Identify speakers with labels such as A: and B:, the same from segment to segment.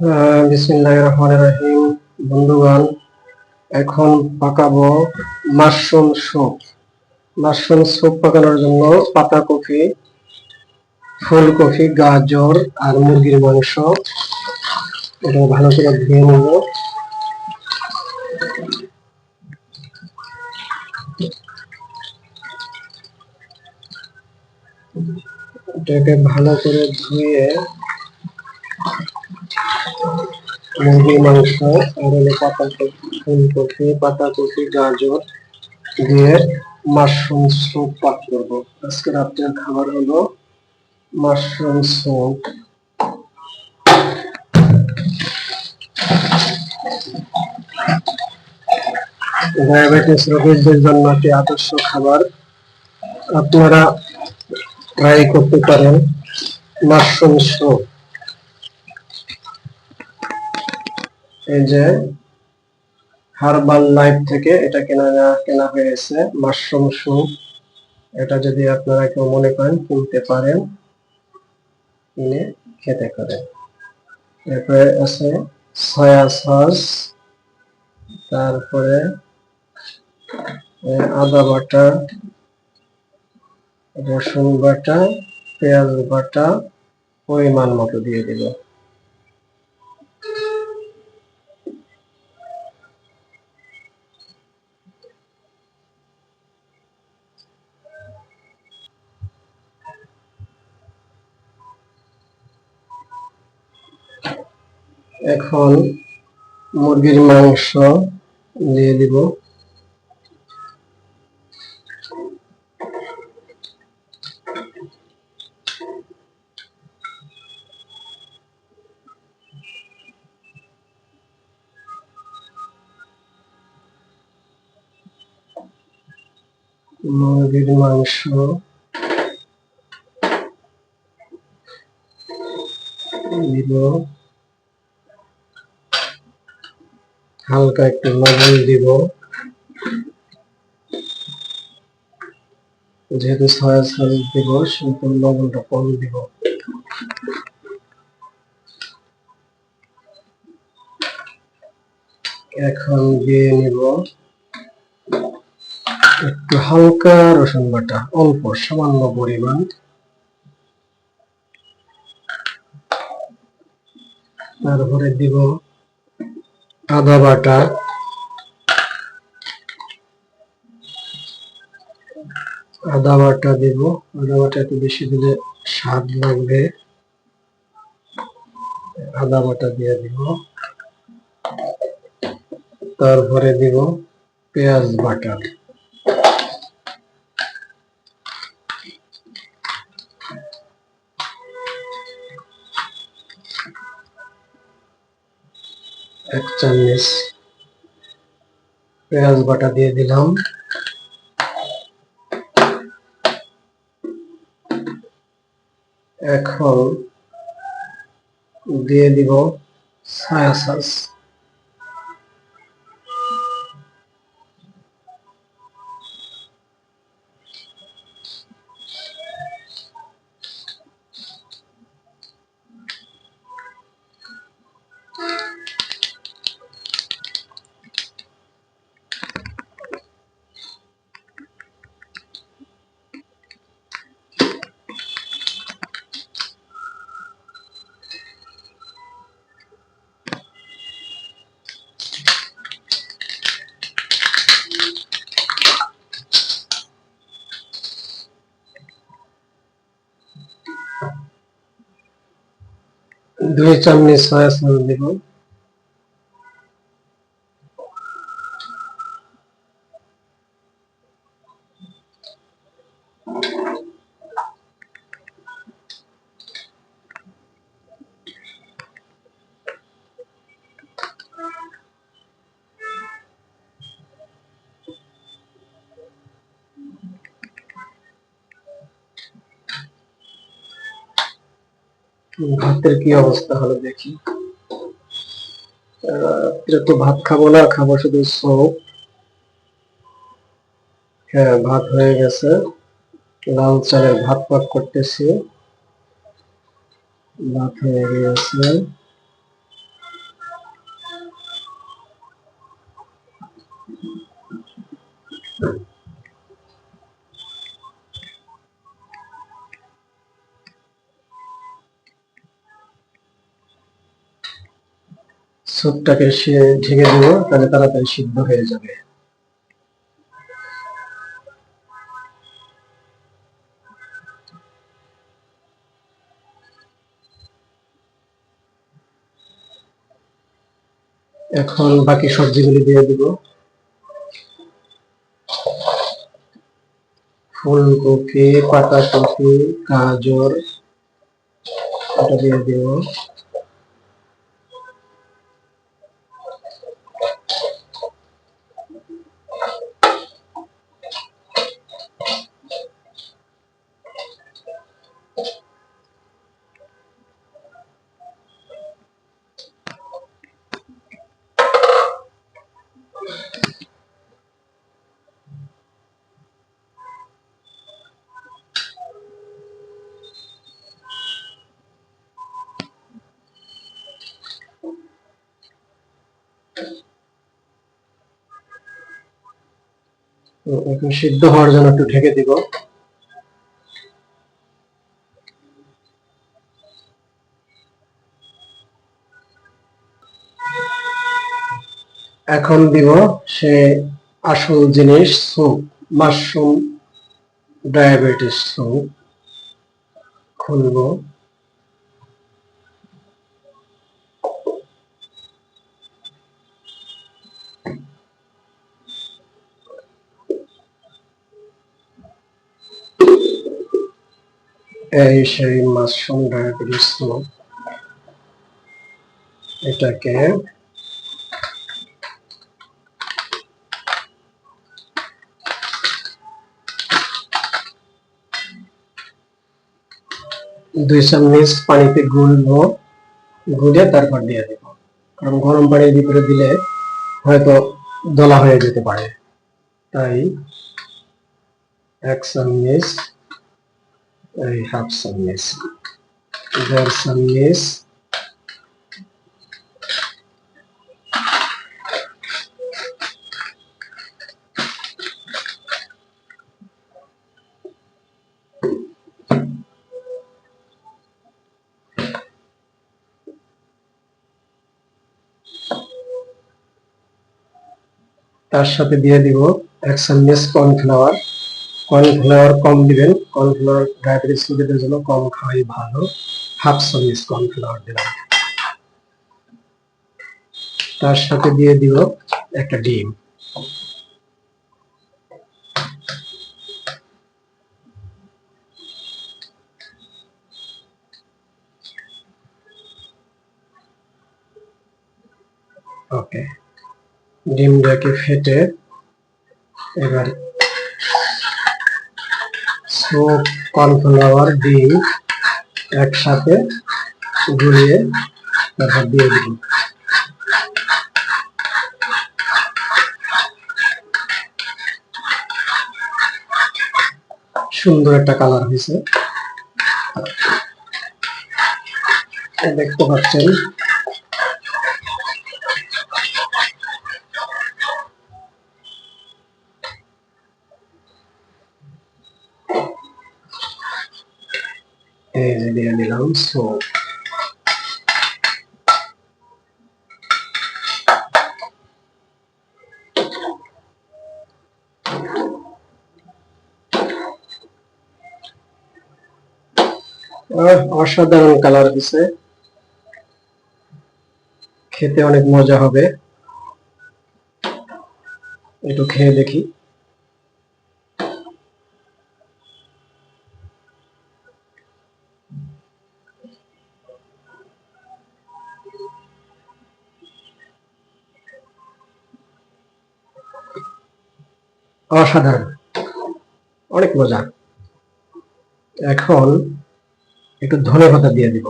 A: বিসমিল্লাহ রহমান রহিম। বন্ধুগণ, এখন পাকাবো মাশরুম স্যুপ। মাশরুম স্যুপ পাকানোর জন্য পাতাকপি, ফুলকপি, গাজর আর মুরগির মাংস এটা ভালো করে ধুয়ে নেব। এটাকে ভালো করে ধুয়ে মুরগির মাংস আর হলো পাতাকপি ফুলকপি পাতাকপি, গাজর দিয়ে মাশরুম স্যুপ পাক করব। আজকে রাত্রের খাবার হলো মাশরুম স্যুপ। ডায়াবেটিস রোগীদের জন্য একটি আদর্শ খাবার। আপনারা ট্রাই করতে পারেন মাশরুম স্যুপ। এই যে হারবাল লাইফ থেকে এটা কেনা কেনা হয়েছে মাশরুম স্যুপ এটা যদি আপনারা কেউ মনে করেন কিনতে পারেন, কিনে খেতে পারেন। এরপরে আছে সয়া সস তারপরে আদা বাটা, রসুন বাটা, পেঁয়াজ বাটা, পরিমাণ মতো দিয়ে দিল এখন মুরগির মাংস দিয়ে দিব। মুরগির মাংস। দিব। হালকা একটু লবণ দিব। যেহেতু সয়া সস দিব, সেহেতু লবণটা কম দিব। এখন দিয়ে নিব একটু হালকা রসুন বাটা, অল্প, সামান্য পরিমাণ। তারপরে দিব আদা বাটা। আদা বাটা দেব। আদা বাটা একটু বেশি দিলে স্বাদ লাগবে। আদা বাটা দিয়ে দিব। তারপরে দিব পেঁয়াজ বাটা। চামচ পেঁয়াজ বাটা দিয়ে দিলাম। এখন দিয়ে দিব সয়া সস দুই চামচ সয়া সস দিব। ভাতের কি অবস্থা হলো দেখি। তো ভাত খাব না, খাব শুধু সব হ্যাঁ ভাত হয়ে গেছে। লাল চালের ভাত পাক করতেছি। ভাত হয়ে গেছে। স্যুপটাকে সে ঢেকে দিব, তাহলে তাড়াতাড়ি সিদ্ধ হয়ে যাবে। এখন বাকি সবজিগুলি দিয়ে দিব। ফুলকপি, পাতাকপি, গাজর, এটা দিয়ে দিব। তো এখন সিদ্ধ হওয়ার জন্য একটু ঢেকে দিব। এখন দিব সে আসল জিনিস, স্যুপ, মাশরুম, ডায়াবেটিস স্যুপ। খুলবো। এই সেই মাশরুম ডায়াবেটিস স্যুপ এটাকে দুই চামচ পানিতে গুলবো, গুলে তারপর দিয়ে দেবো। কারণ গরম পানির ভিতরে দিলে হয়তো দলা হয়ে যেতে পারে। তাই এক চামচ এই হাফ চামচ দেড় চামচ তার সাথে দিয়ে দিব। এক চামচ কর্নফ্লাওয়ার কর্নফ্লাওয়ার কম দিবেন, কর্নফ্লাওয়ার ডায়াবেটিস রোগীদের জন্য কম খাওয়াই ভালো। হাফ চামচ কর্নফ্লাওয়ার দিলাম। তার সাথে দিয়ে দিব একটা ডিম। ওকে। ডিমটাকে ফেটে এবার স্মোক কর্নফ্লাওয়ার ডিম একসাথে গুলিয়ে তারপর দিয়ে দিব। সুন্দর একটা কালার হয়েছে। দেখতে পাচ্ছেন সোপ অসাধারণ কালার দিছে। খেতে অনেক মজা হবে। একটু খেয়ে দেখি। অসাধারণ। অনেক মজা। এখন একটু ধনে পাতা দিয়ে দিব।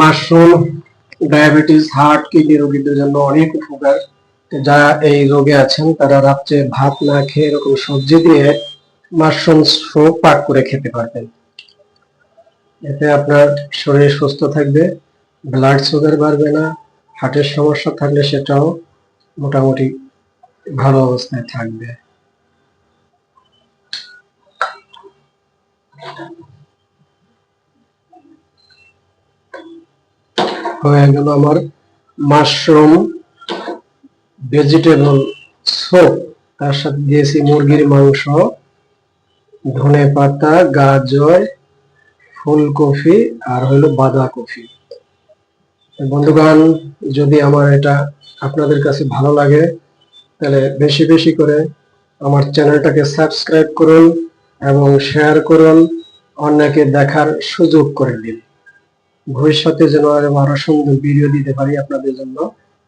A: মাশরুম, ডায়াবেটিস, হার্ট, কিডনি রোগীদের জন্য অনেক উপকার। যারা এই রোগে আছেন, তারা রাত্রে ভাত না খেয়ে এরকম সবজি দিয়ে মাশরুম স্যুপ পাক করে খেতে পারবেন। এতে আপনার শরীর সুস্থ থাকবে, ব্লাড সুগার বাড়বে না, হার্টের সমস্যা থাকলে সেটাও মোটামুটি ভালো অবস্থায় থাকবে। হয়ে গেল আমার মাশরুম ভেজিটেবল সোপ তার সাথে দিয়েছি মুরগির মাংস, ধনে পাতা, গাজর, ফুলকপি আর হলো বাঁধাকপি। বন্ধুগণ, যদি আমার এটা আপনাদের কাছে ভালো লাগে, তাহলে বেশি বেশি করে আমার চ্যানেলটাকে সাবস্ক্রাইব করুন এবং শেয়ার করুন। অন্যকে দেখার সুযোগ করে দিন। ভবিষ্যতে যেন আরও আরও সুন্দর ভিডিও দিতে পারি আপনাদের জন্য,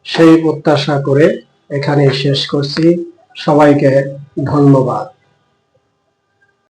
A: সেই প্রত্যাশা করে এখানে শেষ করছি। সবাইকে ধন্যবাদ।